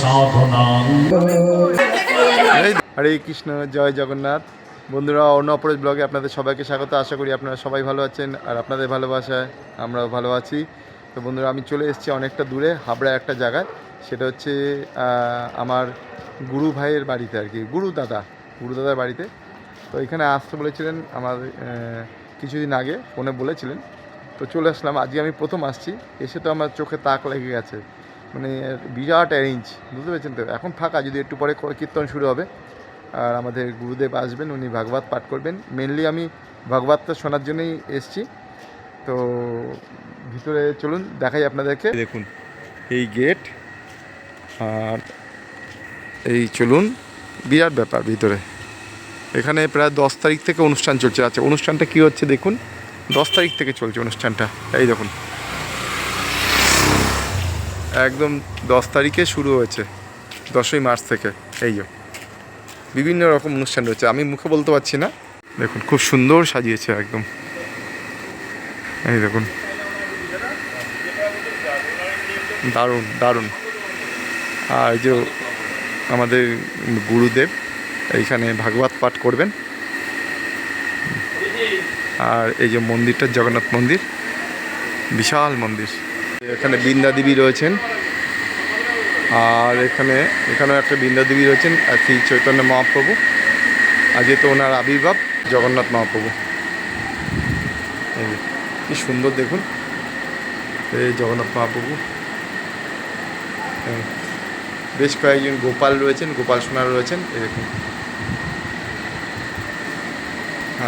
সাধনাং হরে কৃষ্ণ, জয় জগন্নাথ। বন্ধুরা, অন্য অপরেশ ব্লগে আপনাদের সবাইকে স্বাগত। আশা করি আপনারা সবাই ভালো আছেন আর আপনাদের ভালোবাসায় আমরাও ভালো আছি। তো বন্ধুরা, আমি চলে এসেছি অনেকটা দূরে হাবড়া একটা জায়গায়। সেটা হচ্ছে আমার গুরু ভাইয়ের বাড়িতে আর কি, গুরু দাদা, গুরু দাদার বাড়িতে। তো এখানে আসতে বলেছিলেন আমার কিছুদিন আগে, ফোনে বলেছিলেন। তো চলে আসলাম, আজকে আমি প্রথম আসছি। এসে তো আমার চোখে তাক লেগে গেছে। মানে বিরাট অ্যারেঞ্জ বুঝতে পেরেছেন তো? এখন ফাঁকা, যদি একটু পরে কীর্তন শুরু হবে। আর আমাদের গুরুদেব আসবেন, উনি ভাগবত পাঠ করবেন। মেনলি আমি ভাগবতটা শোনার জন্যই এসছি। তো ভিতরে চলুন, দেখাই আপনাদেরকে। দেখুন, এই গেট আর এই চলুন, বিরাট ব্যাপার ভিতরে। এখানে প্রায় দশ তারিখ থেকে অনুষ্ঠান চলছে। আচ্ছা অনুষ্ঠানটা কী হচ্ছে দেখুন। দশ তারিখ থেকে চলছে অনুষ্ঠানটা। এই দেখুন একদম দশ তারিখে শুরু হয়েছে, দশই মার্চ থেকে, এই বিভিন্ন রকম অনুষ্ঠান রয়েছে, আমি মুখে বলতে পারছি না। দেখুন, খুব সুন্দর সাজিয়েছে একদম। এই দেখুন। দারুণ দারুণ। আর যে আমাদের গুরুদেব, এইখানে ভাগবত পাঠ করবেন। আর এই যে মন্দিরটা, জগন্নাথ মন্দির, বিশাল মন্দির। এখানে বৃন্দা দেবী রয়েছেন। আর এখানে, এখানেও একটা বৃন্দা দেবী রয়েছেন, আর শ্রী চৈতন্য মহাপ্রভু। আজকে তো ওনার আবির্ভাব, জগন্নাথ মহাপ্রভু। কি সুন্দর দেখুন। এই জগন্নাথ মহাপ্রভু। বেশ কয়েকজন গোপাল রয়েছেন, গোপাল সোনার রয়েছেন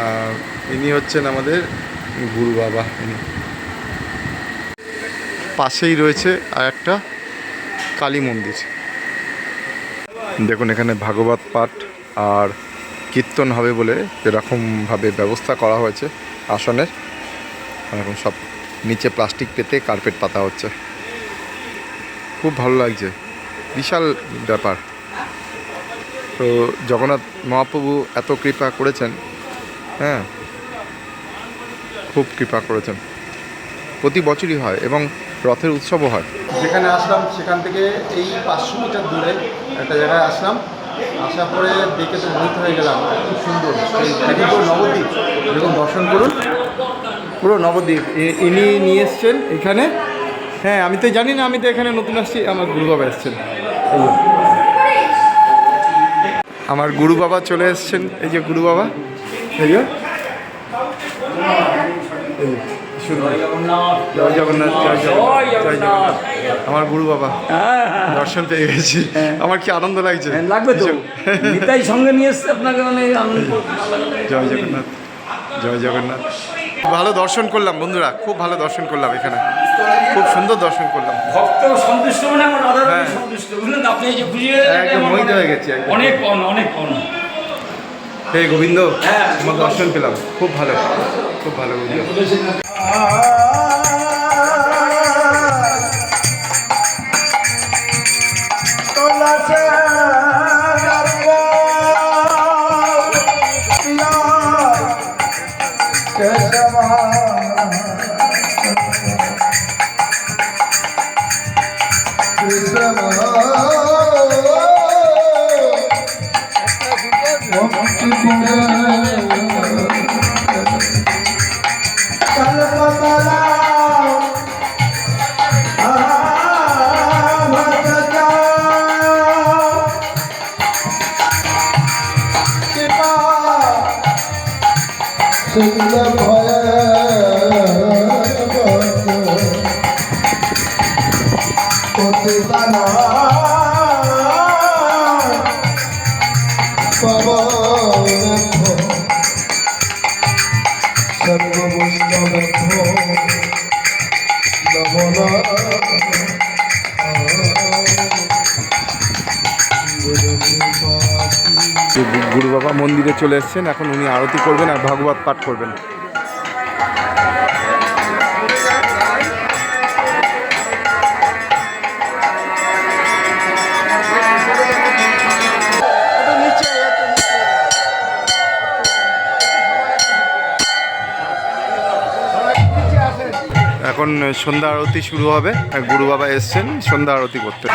আর ইনি হচ্ছেন আমাদের গুরু বাবা, ইনি। পাশেই রয়েছে আর একটা কালী মন্দির। দেখুন, এখানে ভাগবত পাঠ আর কীর্তন হবে বলে এরকমভাবে ব্যবস্থা করা হয়েছে আসনের। এখন সব নিচে প্লাস্টিক পেতে কার্পেট পাতা হচ্ছে। খুব ভালো লাগছে, বিশাল ব্যাপার। তো জগন্নাথ মহাপ্রভু এত কৃপা করেছেন হ্যাঁ খুব কৃপা করেছেন। প্রতি বছরই হয় এবং রথের উৎসবও হয়। যেখানে আসলাম সেখান থেকে এই পাঁচশো মিটার দূরে একটা জায়গায় আসলাম। আসার পরে দেখে তো মোহিত হয়ে গেলাম, খুব সুন্দর। এই নবদ্বীপ। দেখুন, দর্শন করুন। পুরো নবদ্বীপ। ইনি নিয়ে এসছেন এখানে। হ্যাঁ আমি তো জানি না, আমি তো এখানে নতুন আসছি। আমার গুরু বাবা এসছেন। আমার গুরু বাবা চলে এসছেন। এই যে গুরু বাবা। এই যে। জয় জগন্নাথ জয় জগন্নাথ জয় জগন্নাথ আমার গুরু বাবা দর্শন পেয়ে গেছি। আমার কি আনন্দ লাগছে? হ্যাঁ, লাগবে তো। নিতাই সঙ্গে নিয়ে এসছে আপনাকে মানে জয় জগন্নাথ জয় জগন্নাথ। ভালো দর্শন করলাম বন্ধুরা খুব ভালো দর্শন করলাম এখানে। খুব সুন্দর দর্শন করলাম। ভক্ত সন্তুষ্ট মানে আমার রাধা হ্যাঁ। সন্তুষ্ট। বুঝলেন আপনি যে খুশি হয়ে একদম মোহিত হয়ে গেছি একদম। অনেক অনেক পান হে গোবিন্দ হ্যাঁ। তোমার দর্শন পেলাম। খুব ভালো খুব ভালো গোবিন্দ যে বাবা মন্দিরে চলে এসেছেন। এখন উনি আরতি করবেন আর ভাগবত পাঠ করবেন। এখন সন্ধ্যা আরতি শুরু হবে। গুরু বাবা এসছেন, সন্ধ্যা আরতি করতে।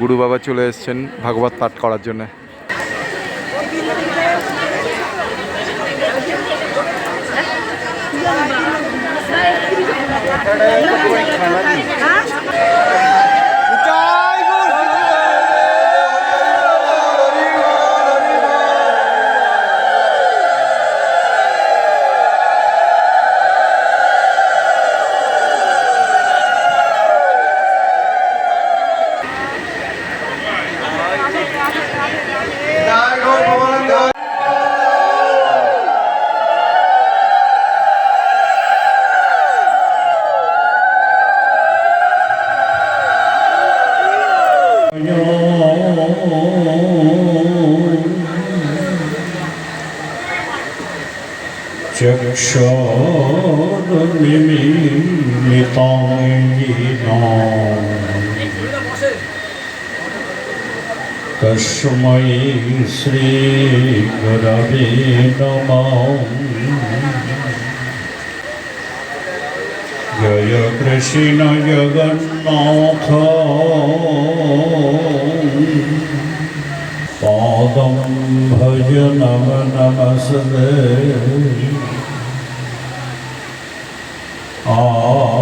গুরু বাবা চলে এসছেন ভাগবত পাঠ করার জন্য। হ্যাঁ? Kashmai Shri Gurave Namam Jaya Krishna Jagannatha Padam Bhajanam Namasade Ah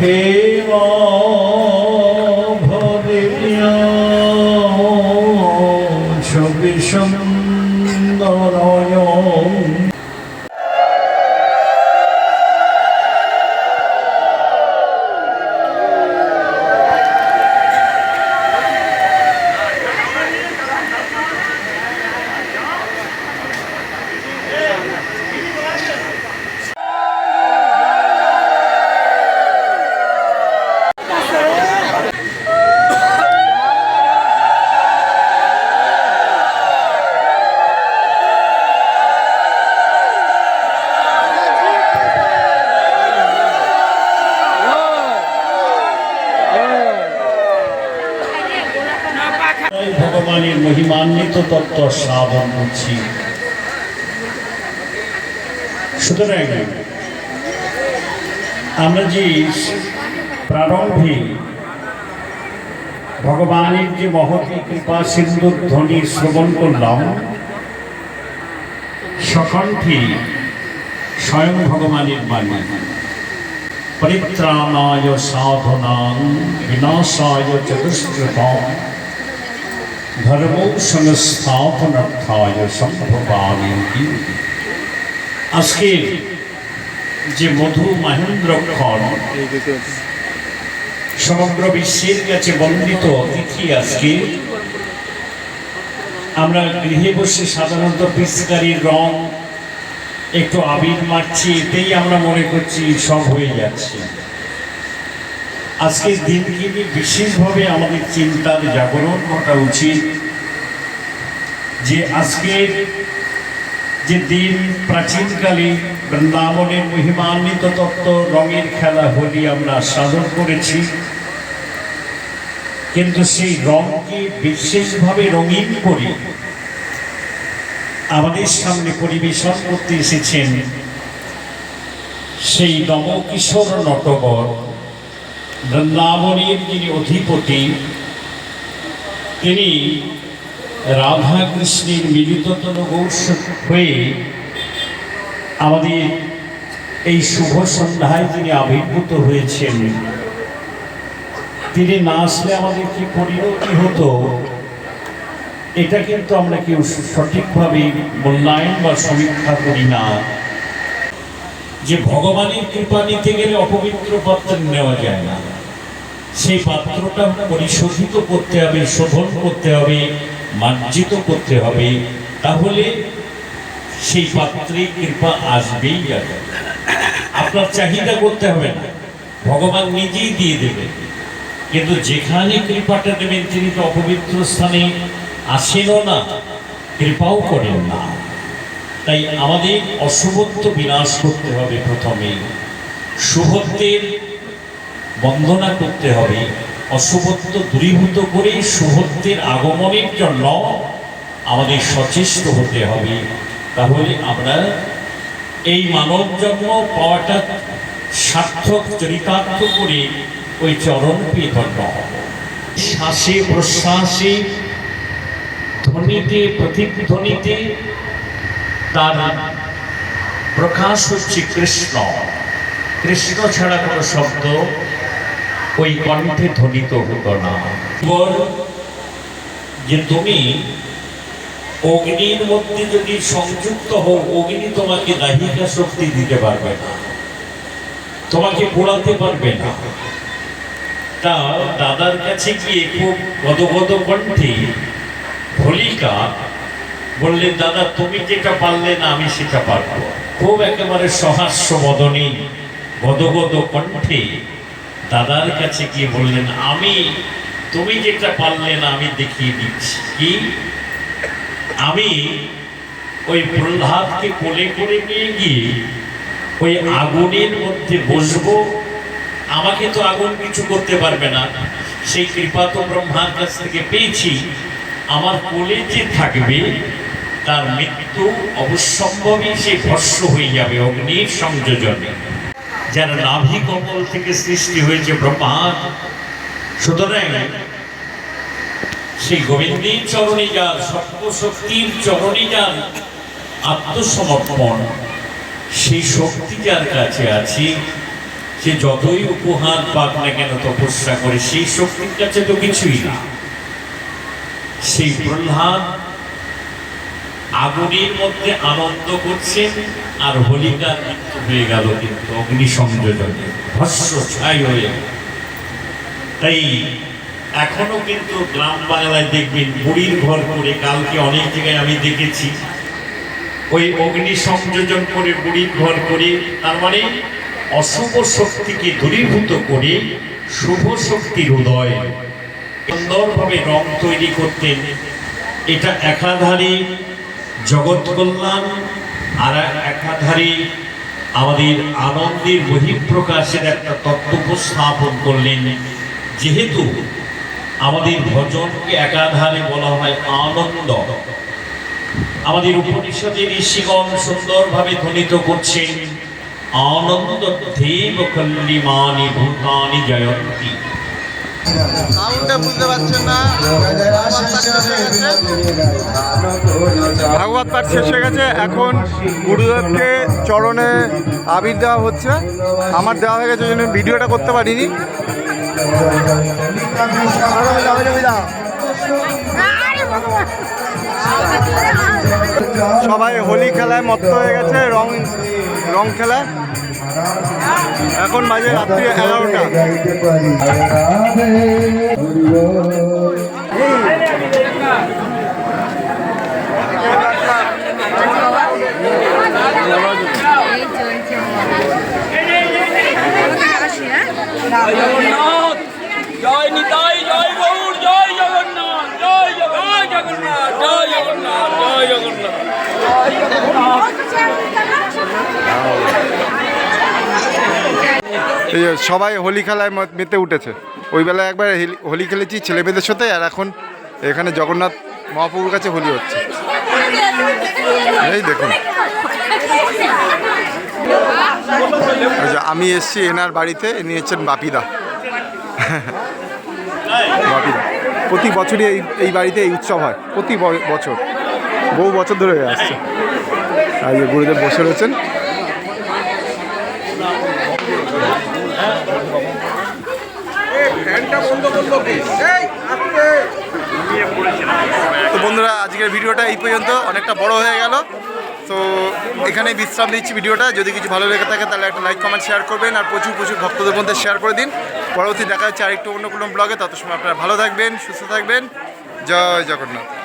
Hey. তত্ত্ব সাধন করছি। সুতরাং আমরা যে প্রারম্ভে ভগবানের যে মহতী কৃপা সিন্ধুর ধ্বনি শ্রবণ করলাম, সকণ্ঠে স্বয়ং ভগবানের বাণী। পরিত্রাণায় সাধনাং বিনাশায় চতুষ্কৃতম। ধর্ম সংস্থাপনার্থায় সম্ভবামি আজকের যে মধু মহেন্দ্রক্ষণ সমগ্র বিশ্বের কাছে বন্দিত অতিথি আজকে আমরা গৃহে বসে সাধারণত পিচকারির রং একটু আবির মারছি এতেই আমরা মনে করছি সব হয়ে যাচ্ছে। আজকের নিয়ে বিশেষভাবে আমাদের চিন্তার জাগরণ ঘটা উচিত যে আজকের যে দিন প্রাচীনকালে বৃন্দাবনের মহিমান্বিত তত্ত্ব রঙের খেলা হোলি আমরা সাধন করেছি। কিন্তু সেই রঙকে বিশেষভাবে রঙিন করে আমাদের সামনে পরিবেশন করতে এসেছেন সেই নবকিশোর নটবর। বৃন্দাবনের যিনি অধিপতি, তিনি রাধা কৃষ্ণের মিলিততন হয়ে আমাদের এই শুভ সন্ধ্যায় তিনি আবির্ভূত হয়েছেন। তিনি না আসলে আমাদের কি পরিণতি হতো, এটা কিন্তু আমরা কেউ সঠিকভাবে মূল্যায়ন বা সমীক্ষা করি না। যে ভগবানের কৃপা নিতে গেলে অপবিত্র পাত্র নেওয়া যায় না। সেই পাত্রটা পরিশোধিত করতে হবে, শোধন করতে হবে, মার্জিত করতে হবে, তাহলে সেই পাত্রে কৃপা আসবেই যাবে আপনার চাহিদা করতে হবে না। ভগবান নিজেই দিয়ে দেবে। কিন্তু যেখানে কৃপাটা দেবেন, তিনি তো অপবিত্র স্থানে আসেনও না, কৃপাও করেন না। তাই আমাদের অশুভত্ব বিনাশ করতে হবে প্রথমে শুভত্বের বন্দনা করতে হবে। অশুভত্ব দূরীভূত করে শুভত্বের আগমনের জন্য আমাদের সচেষ্ট হতে হবে। তাহলে আমরা এই মানব জন্ম পাওয়াটা সার্থক, চরিতার্থ করে ওই চরণ পেয়ে ধন্য হব। শ্বাসে প্রশ্বাসে ধ্বনিতে, প্রতিধ্বনিতে তার প্রকাশ হচ্ছে কৃষ্ণ। কৃষ্ণ ছাড়া কোনো শব্দ ওই কণ্ঠে ধ্বনিত হতো না। যে তুমি অগ্নির মধ্যে যদি সংযুক্ত হও, অগ্নি তোমাকে দাহিকা শক্তি দিতে পারবে না। তোমাকে পোড়াতে পারবে না। তা দাদার কাছে গিয়ে খুব গদগদ কণ্ঠে হোলিকা বললেন দাদা, তুমি যেটা পারলে না, আমি সেটা পারব। খুব একেবারে সহাস্য বদনী, গদগদ কণ্ঠে দাদার কাছে গিয়ে বললেন, আমি, তুমি যেটা পারলে না, আমি দেখিয়ে দিচ্ছি। কি? আমি ওই প্রহ্লাদকে কোলে করে নিয়ে গিয়ে ওই আগুনের মধ্যে বসবো। আমাকে তো আগুন কিছু করতে পারবে না। সেই কৃপা তো ব্রহ্মার কাছ থেকে পেয়েছি। আমার কোলে যে থাকবে তার মৃত্যু অবশ্যম্ভবই সে ভস্য হয়ে যাবে, অগ্নির সংযোজনে। যার নাভি কমল থেকে সৃষ্টি হয়েছে ব্রহ্মা সুতরাং সেই গোবিন্দের চরণে যার সর্বশক্তির চরণে যার আত্মসমর্পণ, সেই শক্তি যার কাছে আছে, সে যতই উপহার পাক না কেন তপস্যা করে, সেই শক্তির কাছে তো কিছুই না। সেই প্রহ্লাদ আগুনের মধ্যে আনন্দ করছে আর হোলিকার মৃত্যু হয়ে গেল কিন্তু অগ্নি সংযোজনে ভস্য ছাই হয়ে তাই এখনও কিন্তু গ্রাম বাংলায় দেখবেন বুড়ির ঘর করে কালকে অনেক জায়গায় আমি দেখেছি। ওই অগ্নি সংযোজন করে বুড়ির ঘর করে, তার মানে অশুভ শক্তিকে দূরীভূত করে শুভ শক্তির উদয়। সুন্দরভাবে রং তৈরি করতেন। এটা একাধারে জগৎ কল্যাণ আর একাধারে আমাদের আনন্দের বহিঃপ্রকাশের একটা তত্ত্ব উপস্থাপন করলেন। যেহেতু আমাদের ভজনকে একাধারে বলা হয় আনন্দ, আমাদের উপনিষদের ঋষিগণ সুন্দরভাবে ধ্বনিত করছেন আনন্দ দেব কল্লিমানি ভূতানি জয়ন্তী। বুঝতে পারছেন না। ভাগবত পাঠ শেষ হয়ে গেছে। এখন গুরুদেবকে চরণে আবির দেওয়া হচ্ছে। আমার দেওয়া হয়ে গেছে জন্য ভিডিওটা করতে পারিনি। সবাই হোলি খেলায় মত্ত হয়ে গেছে, রং রং খেলায়। এখন বাজে রাত্রি এগারোটা। এই চলছে আসি হ্যাঁ জয় জগন্নাথ জয় নিতাই জয় গৌর জয় জগন্নাথ জয় জগন্নাথ জগন্নাথ জয় জগন্নাথ জয় জগন্নাথ জয় জগন্নাথ এই যে সবাই হোলি খেলায় মেতে উঠেছে। ওই বেলায় একবার হেলি- খেলেছি ছেলে মেয়েদের সাথে, আর এখন এখানে জগন্নাথ মহাপ্রভুর কাছে হোলি হচ্ছে। এই দেখুন। এই আমি এসছি এনার বাড়িতে, ইনি হচ্ছেন বাপিদা। বাপিদা। প্রতি বছরই এই এই বাড়িতে এই উৎসব হয়, প্রতি বছর। বহু বছর ধরে আসছে। আর গুরুদেব বসে রয়েছেন। তো বন্ধুরা, আজকের ভিডিওটা এই পর্যন্ত। অনেকটা বড় হয়ে গেল। তো এখানেই বিশ্রাম দিচ্ছি ভিডিওটা। যদি কিছু ভালো লেগে থাকে, তাহলে একটা লাইক কমেন্ট শেয়ার করবেন। আর প্রচুর প্রচুর ভক্তদের মধ্যে শেয়ার করে দিন। পরবর্তী দেখা হচ্ছে আরেকটু অন্য কোনো ব্লগে তত সময় আপনারা ভালো থাকবেন, সুস্থ থাকবেন। জয় জগন্নাথ।